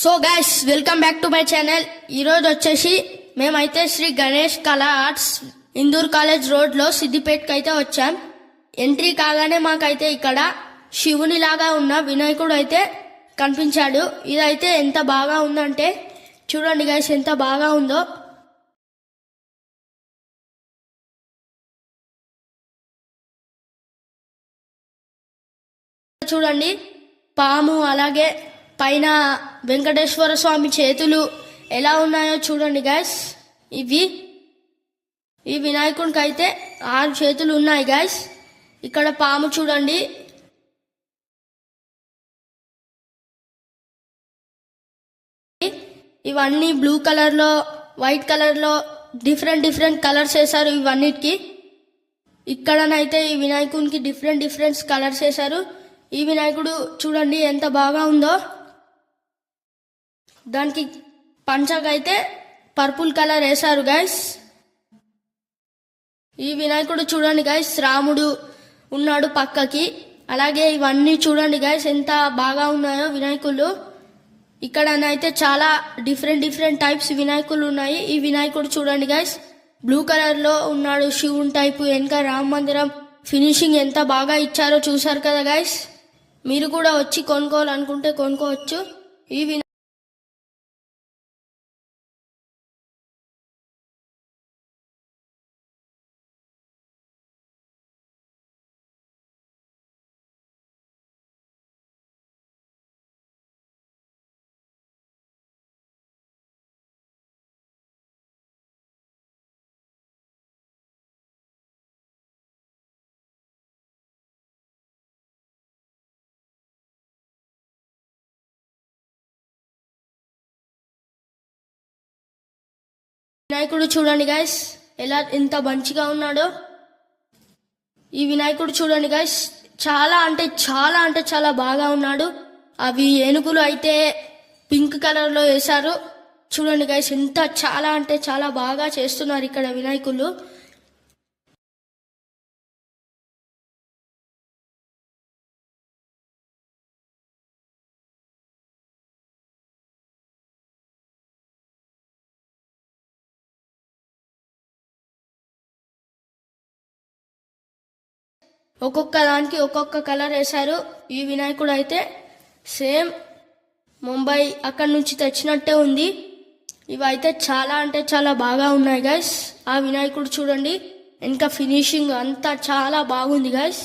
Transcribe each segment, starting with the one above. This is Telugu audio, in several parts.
So guys welcome back to my channel ఈరోజు వచ్చేసి మేమైతే శ్రీ గణేష్ కళా ఆర్ట్స్ ఇందూర్ కాలేజ్ రోడ్లో సిద్దిపేటకి అయితే వచ్చాం. ఎంట్రీ కాగానే మాకైతే ఇక్కడ శివుని లాగా ఉన్న వినాయకుడు అయితే కనిపించాడు. ఇదైతే ఎంత బాగా ఉందంటే చూడండి గైస్ ఎంత బాగా ఉందో. చూడండి పాము అలాగే పైన వెంకటేశ్వర స్వామి చేతులు ఎలా ఉన్నాయో చూడండి గాయస్ ఇవి ఈ వినాయకుడికి అయితే ఆరు చేతులు ఉన్నాయి గాయస్ ఇక్కడ పాము చూడండి. ఇవన్నీ బ్లూ కలర్లో వైట్ కలర్లో డిఫరెంట్ డిఫరెంట్ కలర్స్ వేశారు ఇవన్నిటికి. ఇక్కడనైతే ఈ వినాయకునికి డిఫరెంట్ డిఫరెంట్ కలర్స్ వేశారు ఈ వినాయకుడు చూడండి ఎంత బాగా ఉందో. దానికి పంచకైతే పర్పుల్ కలర్ వేశారు గైస్ ఈ వినాయకుడు చూడండి గైస్ రాముడు ఉన్నాడు పక్కకి. అలాగే ఇవన్నీ చూడండి గైస్ ఎంత బాగా ఉన్నాయో వినాయకులు. ఇక్కడనైతే చాలా డిఫరెంట్ డిఫరెంట్ టైప్స్ వినాయకులు ఉన్నాయి. ఈ వినాయకుడు చూడండి గైస్ బ్లూ కలర్లో ఉన్నాడు శివుని టైపు వెనక రామ మందిరం. ఫినిషింగ్ ఎంత బాగా ఇచ్చారో చూసారు కదా గైస్ మీరు కూడా వచ్చి కొనుక్కోవాలనుకుంటే కొనుక్కోవచ్చు. ఈ వినాయకుడు చూడండి గైస్ ఎలా ఎంత మంచిగా ఉన్నాడో. ఈ వినాయకుడు చూడండి గైస్ చాలా అంటే చాలా అంటే చాలా బాగా ఉన్నాడు. అవి ఏనుగులు అయితే పింక్ కలర్లో వేశారు. చూడండి గైస్ ఎంత చాలా అంటే చాలా బాగా చేస్తున్నారు ఇక్కడ వినాయకులు. ఒక్కొక్క దానికి ఒక్కొక్క కలర్ వేశారు. ఈ వినాయకుడు అయితే సేమ్ ముంబై అక్కడి నుంచి తెచ్చినట్టే ఉంది. ఇవైతే చాలా అంటే చాలా బాగా ఉన్నాయి గైస్ ఆ వినాయకుడు చూడండి ఇంకా ఫినిషింగ్ అంతా చాలా బాగుంది గైస్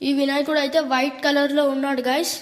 ఈ వినాయకుడు అయితే వైట్ కలర్లో ఉన్నాడు గైస్